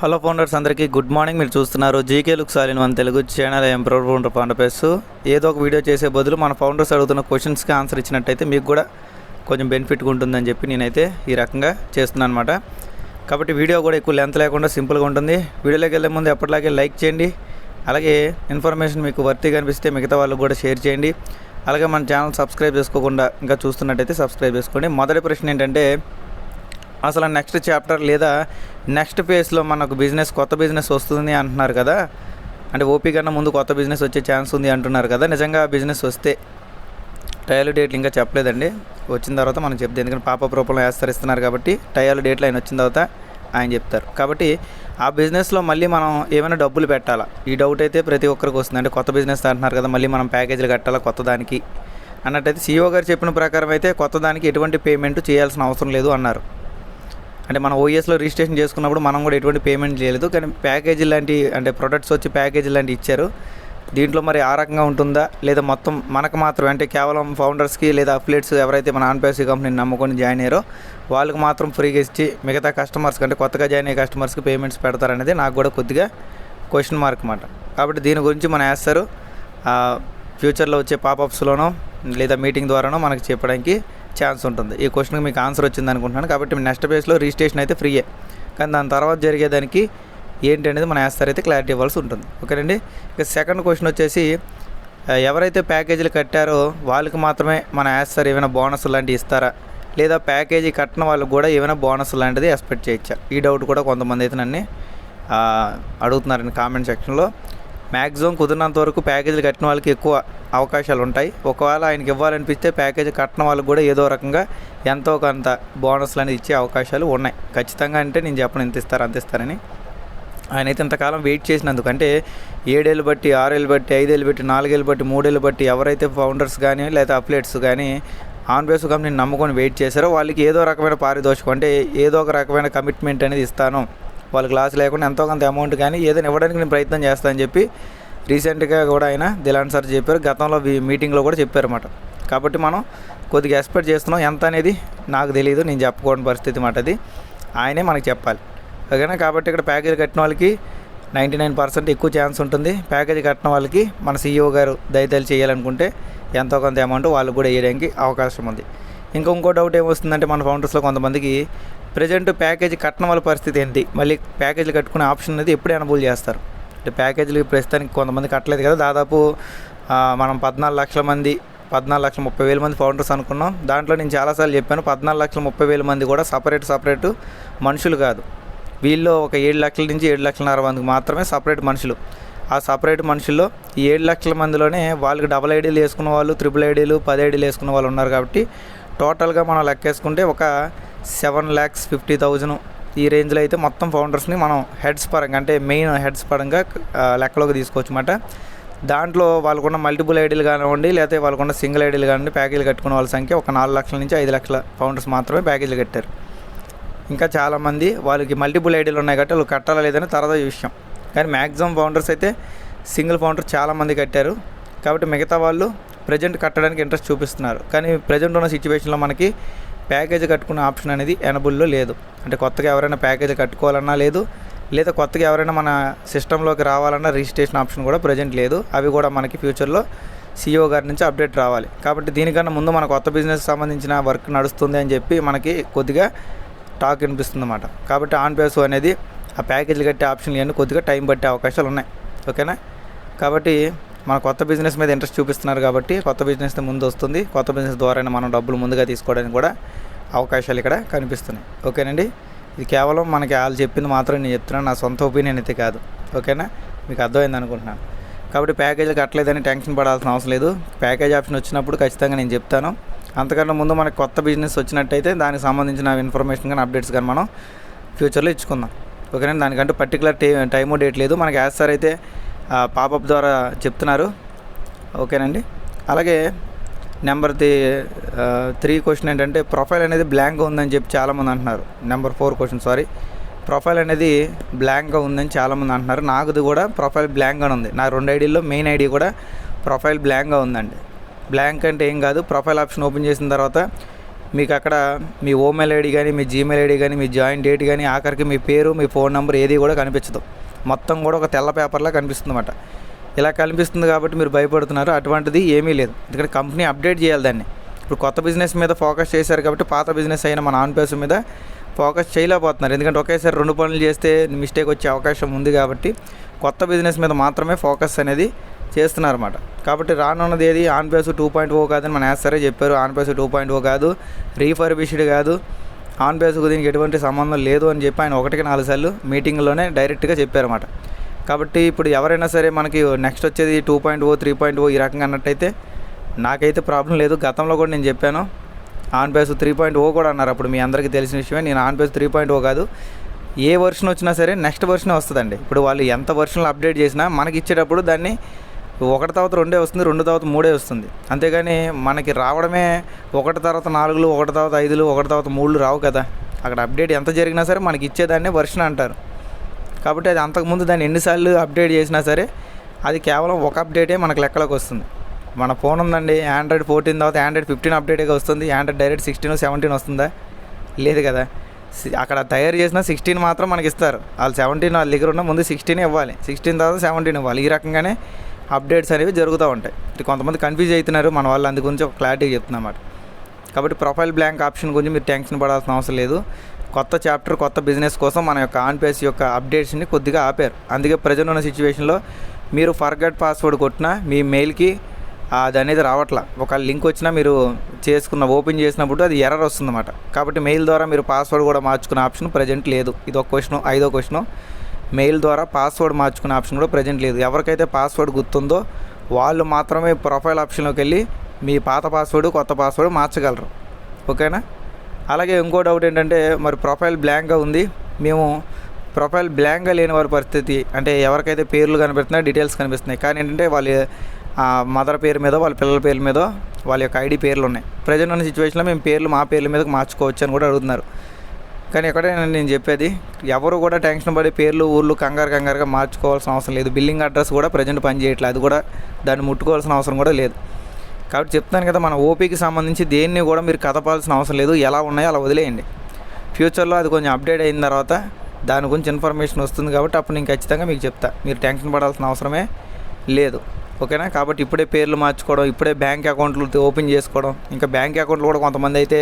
Hello founders అందరికీ good morning. మీరు చూస్తున్నారు GK look సాలిన్ one Telugu channel improve founder పాండపేస్ ఏదో ఒక వీడియో చేసే బదులు మన ఫౌండర్స్ అడుగుతున్న క్వశ్చన్స్కి ఆన్సర్ ఇచ్చినట్టయితే మీకు కూడా కొంచెం బెనిఫిట్గా ఉంటుందని చెప్పి నేనైతే ఈ రకంగా చేస్తున్నాను అనమాట కాబట్టి వీడియో కూడా ఎక్కువ లెంత్ లేకుండా సింపుల్గా ఉంటుంది. వీడియోలోకి వెళ్ళే ముందు ఎప్పటిలాగే లైక్ చేయండి. అలాగే ఇన్ఫర్మేషన్ మీకు వర్తీగా అనిపిస్తే మిగతా వాళ్ళకు కూడా షేర్ చేయండి. అలాగే మన ఛానల్ సబ్స్క్రైబ్ చేసుకోకుండా ఇంకా చూస్తున్నట్టయితే సబ్స్క్రైబ్ చేసుకోండి. మొదటి ప్రశ్న ఏంటంటే అసలు నెక్స్ట్ చాప్టర్ లేదా నెక్స్ట్ ఫేజ్లో మనకు బిజినెస్ కొత్త బిజినెస్ వస్తుంది అంటున్నారు కదా? అంటే ఓపీ కన్నా ముందు కొత్త బిజినెస్ వచ్చే ఛాన్స్ ఉంది అంటున్నారు కదా? నిజంగా బిజినెస్ వస్తే టయాలు డేట్లు ఇంకా చెప్పలేదండి. వచ్చిన తర్వాత మనం చెప్తే ఎందుకంటే పాప రూపంలో వేస్తారు ఇస్తున్నారు కాబట్టి టయాలు డేట్లు ఆయన వచ్చిన తర్వాత ఆయన చెప్తారు. కాబట్టి ఆ బిజినెస్లో మళ్ళీ మనం ఏమైనా డబ్బులు పెట్టాలా? ఈ డౌట్ అయితే ప్రతి ఒక్కరికి వస్తుంది. అంటే కొత్త బిజినెస్ అంటున్నారు కదా మళ్ళీ మనం ప్యాకేజీలు కట్టాలా కొత్త దానికి అన్నట్టయితే సీఓ గారు చెప్పిన ప్రకారం అయితే కొత్త దానికి ఎటువంటి పేమెంట్ చేయాల్సిన అవసరం లేదు అన్నారు. అంటే మనం ఓఎస్లో రిజిస్ట్రేషన్ చేసుకున్నప్పుడు మనం కూడా ఎటువంటి పేమెంట్ చేయలేదు. కానీ ప్యాకేజీ లాంటి అంటే ప్రొడక్ట్స్ వచ్చి ప్యాకేజీ లాంటి ఇచ్చారు. దీంట్లో మరి ఆ రకంగా ఉంటుందా? లేదా మొత్తం మనకు మాత్రం అంటే కేవలం ఫౌండర్స్కి లేదా అఫ్లేట్స్ ఎవరైతే మన ఆన్పేసీ కంపెనీని నమ్ముకొని జాయిన్ అయ్యారో వాళ్ళకి మాత్రం ఫ్రీగా ఇచ్చి మిగతా కస్టమర్స్కి అంటే కొత్తగా జాయిన్ అయ్యే కస్టమర్స్కి పేమెంట్స్ పెడతారనేది నాకు కూడా కొద్దిగా క్వశ్చన్ మార్క్ అన్నమాట కాబట్టి దీని గురించి మనం వేస్తారు ఫ్యూచర్లో వచ్చే పాపప్స్లోనో లేదా మీటింగ్ ద్వారానో మనకి చెప్పడానికి ఛాన్స్ ఉంటుంది. ఈ క్వశ్చన్కి మీకు ఆన్సర్ వచ్చింది అనుకుంటున్నాను. కాబట్టి నెక్స్ట్ బేస్లో రిజిస్ట్రేషన్ అయితే ఫ్రీయే కానీ దాని తర్వాత జరిగేదానికి ఏంటి అనేది మన యాస్తారు అయితే క్లారిటీ ఇవ్వాల్సి ఉంటుంది. ఓకేనండి ఇక సెకండ్ క్వశ్చన్ వచ్చేసి ఎవరైతే ప్యాకేజీలు కట్టారో వాళ్ళకి మాత్రమే మన యాస్తారు ఏమైనా బోనస్ లాంటివి ఇస్తారా? లేదా ప్యాకేజీ కట్టిన వాళ్ళకి కూడా ఏమైనా బోనస్ లాంటిది ఎక్స్పెక్ట్ చేయొచ్చా? ఈ డౌట్ కూడా కొంతమంది అయితే నన్ను అడుగుతున్నారండి కామెంట్ సెక్షన్లో మ్యాక్సిమం కుదిరినంత వరకు ప్యాకేజీలు కట్టిన వాళ్ళకి ఎక్కువ అవకాశాలు ఉంటాయి. ఒకవేళ ఆయనకి ఇవ్వాలనిపిస్తే ప్యాకేజీ కట్టిన వాళ్ళకి కూడా ఏదో రకంగా ఎంతో కొంత బోనస్లు అనేది ఇచ్చే అవకాశాలు ఉన్నాయి. ఖచ్చితంగా అంటే నేను చెప్పను ఇంత ఇస్తారు అంత ఇస్తారని. ఆయన అయితే ఇంతకాలం వెయిట్ చేసినందుకు అంటే ఏడేళ్ళు బట్టి ఆరేళ్ళు బట్టి ఐదేళ్ళు బట్టి నాలుగేళ్ళు బట్టి మూడేళ్ళు బట్టి ఎవరైతే ఫౌండర్స్ కానీ లేదా అప్లేట్స్ కానీ ఆన్బేస్ కంపెనీని నమ్ముకొని వెయిట్ చేశారో వాళ్ళకి ఏదో రకమైన పారితోషికం అంటే ఏదో ఒక రకమైన కమిట్మెంట్ అనేది ఇస్తాను. వాళ్ళకి లాస్ లేకుండా ఎంతో కొంత అమౌంట్ కానీ ఏదైనా ఇవ్వడానికి నేను ప్రయత్నం చేస్తానని చెప్పి రీసెంట్గా కూడా ఆయన దిలాన్ సార్ చెప్పారు. గతంలో మీటింగ్లో కూడా చెప్పారన్నమాట. కాబట్టి మనం కొద్దిగా ఎక్స్పెక్ట్ చేస్తున్నాం. ఎంత అనేది నాకు తెలియదు నేను చెప్పుకోని పరిస్థితి మాట అది. ఆయనే మనకు చెప్పాలి. ఓకేనా? కాబట్టి ఇక్కడ ప్యాకేజ్ కట్టిన వాళ్ళకి నైంటీ నైన్ పర్సెంట్ ఎక్కువ ఛాన్స్ ఉంటుంది. ప్యాకేజ్ కట్టిన వాళ్ళకి మన సీఈఓ గారు దయతలు చేయాలనుకుంటే ఎంతో కొంత అమౌంట్ వాళ్ళు కూడా వేయడానికి అవకాశం ఉంది. ఇంకా ఇంకో డౌట్ ఏమొస్తుందంటే మన ఫౌండర్స్లో కొంతమందికి ప్రజెంట్ ప్యాకేజీ కట్టడం వల్ల పరిస్థితి ఏంటి? మళ్ళీ ప్యాకేజీలు కట్టుకునే ఆప్షన్ అనేది ఎప్పుడు ఎనబుల్ చేస్తారు. అంటే ప్యాకేజీలు ప్రస్తుతానికి కొంతమంది కట్టలేదు కదా. దాదాపు మనం పద్నాలుగు లక్షల మంది పద్నాలుగు లక్షల ముప్పై వేల మంది ఫౌండర్స్ అనుకున్నాం. దాంట్లో నేను చాలాసార్లు చెప్పాను పద్నాలుగు లక్షల ముప్పై వేల మంది కూడా సపరేట్ సపరేట్ మనుషులు కాదు. వీళ్ళు ఒక ఏడు లక్షల నుంచి ఏడు లక్షల మందికి మాత్రమే సపరేట్ మనుషులు. ఆ సపరేట్ మనుషుల్లో ఏడు లక్షల మందిలోనే వాళ్ళకి డబల్ ఐడీలు వేసుకున్న వాళ్ళు త్రిపుల్ ఐడీలు పది ఐడీలు వేసుకున్న వాళ్ళు ఉన్నారు కాబట్టి టోటల్గా మనం లెక్కేసుకుంటే ఒక సెవెన్ ల్యాక్స్ ఫిఫ్టీ థౌజండ్ ఈ రేంజ్లో అయితే మొత్తం ఫౌండర్స్ని మనం హెడ్స్ పరంగా అంటే మెయిన్ హెడ్స్ పరంగా లెక్కలోకి తీసుకోవచ్చు అన్నమాట దాంట్లో వాళ్ళకున్న మల్టిపుల్ ఐడీలు కానివ్వండి లేకపోతే వాళ్ళకున్న సింగిల్ ఐడీలు కానివ్వండి ప్యాకేజీలు కట్టుకున్న వాళ్ళ సంఖ్య ఒక నాలుగు లక్షల నుంచి ఐదు లక్షల ఫౌండర్స్ మాత్రమే ప్యాకేజీలు కట్టారు. ఇంకా చాలామంది వాళ్ళకి మల్టిపుల్ ఐడీలు ఉన్నాయి కాబట్టి వాళ్ళు కట్టాలా లేదని తర్వాత విషయం. కానీ మ్యాక్సిమం ఫౌండర్స్ అయితే సింగిల్ ఫౌండర్ చాలామంది కట్టారు. కాబట్టి మిగతా వాళ్ళు ప్రజెంట్ కట్టడానికి ఇంట్రెస్ట్ చూపిస్తున్నారు. కానీ ప్రజెంట్ ఉన్న సిచ్యువేషన్లో మనకి ప్యాకేజ్ కట్టుకునే ఆప్షన్ అనేది ఎనబుల్లో లేదు. అంటే కొత్తగా ఎవరైనా ప్యాకేజ్ కట్టుకోవాలన్నా లేదు లేదా కొత్తగా ఎవరైనా మన సిస్టంలోకి రావాలన్నా రిజిస్ట్రేషన్ ఆప్షన్ కూడా ప్రజెంట్ లేదు. అవి కూడా మనకి ఫ్యూచర్లో సీఈఓ గారి నుంచి అప్డేట్ రావాలి. కాబట్టి దీనికన్నా ముందు మన కొత్త బిజినెస్ సంబంధించిన వర్క్ నడుస్తుంది అని చెప్పి మనకి కొద్దిగా టాక్ వినిపిస్తుంది అన్నమాట కాబట్టి ఆన్ పేస్ అనేది ఆ ప్యాకేజీలు కట్టే ఆప్షన్లు ఇవన్నీ కొద్దిగా టైం పట్టే అవకాశాలు ఉన్నాయి. ఓకేనా? కాబట్టి మన కొత్త బిజినెస్ మీద ఇంట్రెస్ట్ చూపిస్తున్నారు కాబట్టి కొత్త బిజినెస్ ముందు వస్తుంది. కొత్త బిజినెస్ ద్వారా మనం డబ్బులు ముందుగా తీసుకోవడానికి కూడా అవకాశాలు ఇక్కడ కనిపిస్తున్నాయి. ఓకేనండి? ఇది కేవలం మనకి వాళ్ళు చెప్పింది మాత్రం నేను చెప్తున్నాను. నా సొంత ఒపీనియన్ అయితే కాదు. ఓకేనా? మీకు అర్థమైంది అనుకుంటున్నాను. కాబట్టి ప్యాకేజీలు కట్టలేదని టెన్షన్ పడాల్సిన అవసరం లేదు. ప్యాకేజ్ ఆప్షన్ వచ్చినప్పుడు ఖచ్చితంగా నేను చెప్తాను. అంతకన్నా ముందు మనకి కొత్త బిజినెస్ వచ్చినట్టయితే దానికి సంబంధించిన ఇన్ఫర్మేషన్ కానీ అప్డేట్స్ కానీ మనం ఫ్యూచర్లో ఇచ్చుకుందాం. ఓకేనండి దానికంటే పర్టికులర్ టే టైము డేట్ లేదు. మనకి యాజ్ సార్ అయితే పాపప్ ద్వారా చెప్తున్నారు. ఓకేనండి? అలాగే నెంబర్ ది త్రీ క్వశ్చన్ ఏంటంటే ప్రొఫైల్ అనేది బ్లాంక్గా ఉందని చెప్పి చాలామంది అంటున్నారు. Number four question sorry. Profile అనేది బ్లాంక్గా ఉందని చాలామంది అంటున్నారు. నాకుది కూడా ప్రొఫైల్ బ్లాంక్గా ఉంది. నా రెండు ఐడీల్లో మెయిన్ ఐడి కూడా ప్రొఫైల్ బ్లాంక్గా ఉందండి. బ్లాంక్ అంటే ఏం కాదు. ప్రొఫైల్ ఆప్షన్ ఓపెన్ చేసిన తర్వాత మీకు అక్కడ మీ ఓమెయిల్ ఐడి కానీ మీ జీమెయిల్ ఐడి కానీ మీ జాయిన్ డేట్ కానీ ఆఖరికి మీ పేరు మీ ఫోన్ నెంబర్ ఏది కూడా కనిపించదు. మొత్తం కూడా ఒక తెల్ల పేపర్లా కనిపిస్తుంది అన్నమాట ఇలా కనిపిస్తుంది కాబట్టి మీరు భయపడుతున్నారు అటువంటిది ఏమీ లేదు. ఎందుకంటే కంపెనీ అప్డేట్ చేయాలి దాన్ని. ఇప్పుడు కొత్త బిజినెస్ మీద ఫోకస్ చేశారు కాబట్టి పాత బిజినెస్ అయిన మన ఆన్పేస్ మీద ఫోకస్ చేయలేకపోతున్నారు. ఎందుకంటే ఒకేసారి రెండు పనులు చేస్తే మిస్టేక్ వచ్చే అవకాశం ఉంది కాబట్టి కొత్త బిజినెస్ మీద మాత్రమే ఫోకస్ అనేది చేస్తున్నారన్నమాట. కాబట్టి రానున్నది ఏది? ఆన్పేస్ టూ పాయింట్ ఓ కాదని మన సరే చెప్పారు. ఆన్పేస్ టూ పాయింట్ ఓ కాదు. రీఫర్బిష్డ్ కాదు. ఆన్ బేస్కు దీనికి ఎటువంటి సంబంధం లేదు అని చెప్పి ఆయన ఒకటికి నాలుగు సార్లు మీటింగ్లోనే డైరెక్ట్గా చెప్పారన్నమాట. కాబట్టి ఇప్పుడు ఎవరైనా సరే మనకి నెక్స్ట్ వచ్చేది two point o three point o ఈ రకంగా అన్నట్టయితే నాకైతే ప్రాబ్లం లేదు. గతంలో కూడా నేను చెప్పాను. On base three point o కూడా అన్నారు. అప్పుడు మీ అందరికీ తెలిసిన విషయమే. నేను on base three point o కాదు. ఏ వర్షన్ వచ్చినా సరే నెక్స్ట్ వర్షన్ వస్తుందండి. ఇప్పుడు వాళ్ళు ఎంత వర్షన్లు అప్డేట్ చేసినా మనకి ఇచ్చేటప్పుడు దాన్ని ఒకటి తర్వాత రెండే వస్తుంది రెండు తర్వాత మూడే వస్తుంది. అంతేగాని మనకి రావడమే ఒకటి తర్వాత నాలుగులు ఒకటి తర్వాత ఐదులు ఒకటి తర్వాత మూడులు రావు కదా. అక్కడ అప్డేట్ ఎంత జరిగినా సరే మనకి ఇచ్చేదాన్ని వర్షన్ అంటారు. కాబట్టి అది అంతకుముందు దాన్ని ఎన్నిసార్లు అప్డేట్ చేసినా సరే అది కేవలం ఒక అప్డేటే మనకు లెక్కలోకి వస్తుంది. మన ఫోన్ ఉందండి ఆండ్రాయిడ్ ఫోర్టీన్ తర్వాత ఆండ్రాయిడ్ ఫిఫ్టీన్ అప్డేట్గా వస్తుంది ఆండ్రాయిడ్ డైరెక్ట్ సిక్స్టీన్ సెవెంటీన్ వస్తుందా? లేదు కదా. అక్కడ తయారు చేసిన సిక్స్టీన్ మాత్రం మనకి ఇస్తారు. వాళ్ళు సెవెంటీన్ వాళ్ళ దగ్గర ఉన్న ముందు సిక్స్టీన్ ఇవ్వాలి. సిక్స్టీన్ తర్వాత సెవెంటీన్ ఇవ్వాలి. ఈ రకంగానే అప్డేట్స్ అనేవి జరుగుతూ ఉంటాయి. కొంతమంది కన్ఫ్యూజ్ అవుతున్నారు మన వాళ్ళు అందు గురించి ఒక క్లారిటీ చెప్తున్నమాట కాబట్టి ప్రొఫైల్ బ్లాంక్ ఆప్షన్ గురించి మీరు టెన్షన్ పడాల్సిన అవసరం లేదు. కొత్త చాప్టర్ కొత్త బిజినెస్ కోసం మన యొక్క ఆన్ పేస్ యొక్క అప్డేట్స్ని కొద్దిగా ఆపారు. అందుకే ప్రజెంట్ ఉన్న సిచ్యువేషన్లో మీరు ఫర్గట్ పాస్వర్డ్ కొట్టినా మీ మెయిల్కి అది అనేది రావట్లా. ఒక లింక్ వచ్చినా మీరు చేసుకున్న ఓపెన్ చేసినప్పుడు అది ఎర్రర్ వస్తుందన్నమాట. కాబట్టి మెయిల్ ద్వారా మీరు పాస్వర్డ్ కూడా మార్చుకునే ఆప్షన్ ప్రజెంట్ లేదు. ఇది ఒక క్వశ్చన్ ఐదో క్వశ్చన్ మెయిల్ ద్వారా పాస్వర్డ్ మార్చుకునే ఆప్షన్ కూడా ప్రజెంట్ లేదు. ఎవరికైతే పాస్వర్డ్ గుర్తుందో వాళ్ళు మాత్రమే ప్రొఫైల్ ఆప్షన్లోకి వెళ్ళి మీ పాత పాస్వర్డ్ కొత్త పాస్వర్డ్ మార్చగలరు. ఓకేనా? అలాగే ఇంకో డౌట్ ఏంటంటే మరి ప్రొఫైల్ బ్లాంక్గా ఉంది. మేము ప్రొఫైల్ బ్లాంక్గా లేని వారి పరిస్థితి అంటే ఎవరికైతే పేర్లు కనిపిస్తున్నాయి డీటెయిల్స్ కనిపిస్తున్నాయి. కానీ ఏంటంటే వాళ్ళ మదర్ పేరు మీద వాళ్ళ పిల్లల పేర్ల మీద వాళ్ళ యొక్క ఐడి పేర్లు ఉన్నాయి. ప్రజెంట్ ఉన్న సిచ్యువేషన్లో మేము పేర్లు మా పేర్ల మీదకి మార్చుకోవచ్చు అని కూడా అడుగుతున్నారు. కానీ ఎక్కడైనా నేను చెప్పేది ఎవరు కూడా టెన్షన్ పడి పేర్లు ఊర్లు కంగారు కంగారుగా మార్చుకోవాల్సిన అవసరం లేదు. బిల్లింగ్ అడ్రస్ కూడా ప్రజెంట్ పనిచేయట్లేదు అది కూడా దాన్ని ముట్టుకోవాల్సిన అవసరం కూడా లేదు. కాబట్టి చెప్తాను కదా మన ఓపీకి సంబంధించి దేన్ని కూడా మీరు కదపాల్సిన అవసరం లేదు. ఎలా ఉన్నాయో అలా వదిలేయండి. ఫ్యూచర్లో అది కొంచెం అప్డేట్ అయిన తర్వాత దాని గురించి ఇన్ఫర్మేషన్ వస్తుంది కాబట్టి అప్పుడు నేను ఖచ్చితంగా మీకు చెప్తా. మీరు టెన్షన్ పడాల్సిన అవసరమే లేదు. ఓకేనా? కాబట్టి ఇప్పుడే పేర్లు మార్చుకోవడం ఇప్పుడే బ్యాంక్ అకౌంట్లు ఓపెన్ చేసుకోవడం ఇంకా బ్యాంక్ అకౌంట్లు కూడా కొంతమంది అయితే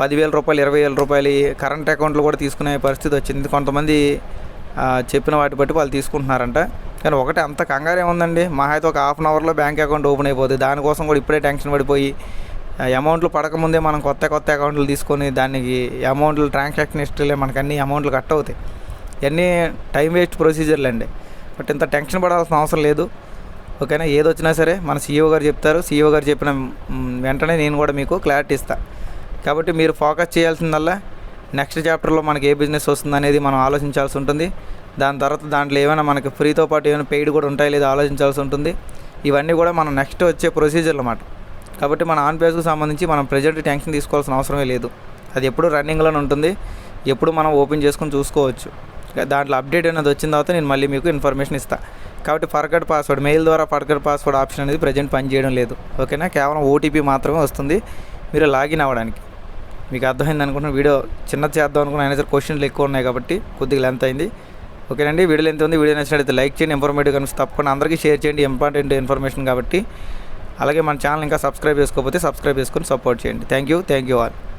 పదివేల రూపాయలు ఇరవై వేల రూపాయలు కరెంట్ అకౌంట్లు కూడా తీసుకునే పరిస్థితి వచ్చింది. కొంతమంది చెప్పిన వాటి బట్టి వాళ్ళు తీసుకుంటున్నారంట. కానీ ఒకటి అంత కంగారు ఏముందండి మా అయితే ఒక హాఫ్ అన్ అవర్లో బ్యాంక్ అకౌంట్ ఓపెన్ అయిపోతుంది దానికోసం కూడా ఇప్పుడే టెన్షన్ పడిపోయి అమౌంట్లు పడకముందే మనం కొత్త కొత్త అకౌంట్లు తీసుకొని దానికి అమౌంట్లు ట్రాన్సాక్షన్ హిస్టరీలే మనకు అన్ని అమౌంట్లు కట్ అవుతాయి. ఇవన్నీ టైం వేస్ట్ ప్రొసీజర్లు అండి బట్ ఇంత టెన్షన్ పడాల్సిన అవసరం లేదు. ఓకేనా? ఏది వచ్చినా సరే మన సీఈఓ గారు చెప్తారు. సీఈఓ గారు చెప్పిన వెంటనే నేను కూడా మీకు క్లారిటీ ఇస్తా. కాబట్టి మీరు ఫోకస్ చేయాల్సిందల్లా నెక్స్ట్ చాప్టర్లో మనకి ఏ బిజినెస్ వస్తుంది అనేది మనం ఆలోచించాల్సి ఉంటుంది. దాని తర్వాత దాంట్లో ఏమైనా మనకి ఫ్రీతో పాటు ఏమైనా పెయిడ్ కూడా ఉంటాయి లేదా ఆలోచించాల్సి ఉంటుంది. ఇవన్నీ కూడా మనం నెక్స్ట్ వచ్చే ప్రొసీజర్లు అన్నమాట. కాబట్టి మన ఆన్ పేజ్కు సంబంధించి మనం ప్రజెంట్ టెన్షన్ తీసుకోవాల్సిన అవసరమే లేదు. అది ఎప్పుడు రన్నింగ్లోనే ఉంటుంది. ఎప్పుడు మనం ఓపెన్ చేసుకొని చూసుకోవచ్చు. దాంట్లో అప్డేట్ అనేది వచ్చిన తర్వాత నేను మళ్ళీ మీకు ఇన్ఫర్మేషన్ ఇస్తాను కాబట్టి ఫర్గట్ పాస్వర్డ్ మెయిల్ ద్వారా ఫర్గట్ పాస్వర్డ్ ఆప్షన్ అనేది ప్రజెంట్ పనిచేయడం లేదు. ఓకేనా కేవలం ఓటీపీ మాత్రమే వస్తుంది. మీరు లాగిన్ అవ్వడానికి. మీకు అర్థమైంది అనుకుంటున్న వీడియో చిన్నది చేద్దాం అనుకున్న అయినా సరే క్వశ్చన్లు ఎక్కువ ఉన్నాయి కాబట్టి కొద్దిగా లెంత్ అయింది. ఓకేనండి వీడియో ఎంత ఉంది. వీడియో నచ్చినట్లయితే లైక్ చేయండి ఇన్ఫర్మేటివ్ కనుక తప్పకుండా అందరికీ షేర్ చేయండి. ఇంపార్టెంట్ ఇన్ఫర్మేషన్ కాబట్టి. అలాగే మన ఛానల్ ఇంకా సబ్స్క్రైబ్ చేసుకోకపోతే సబ్స్క్రైబ్ చేసుకొని సపోర్ట్ చేయండి. Thank you thank you all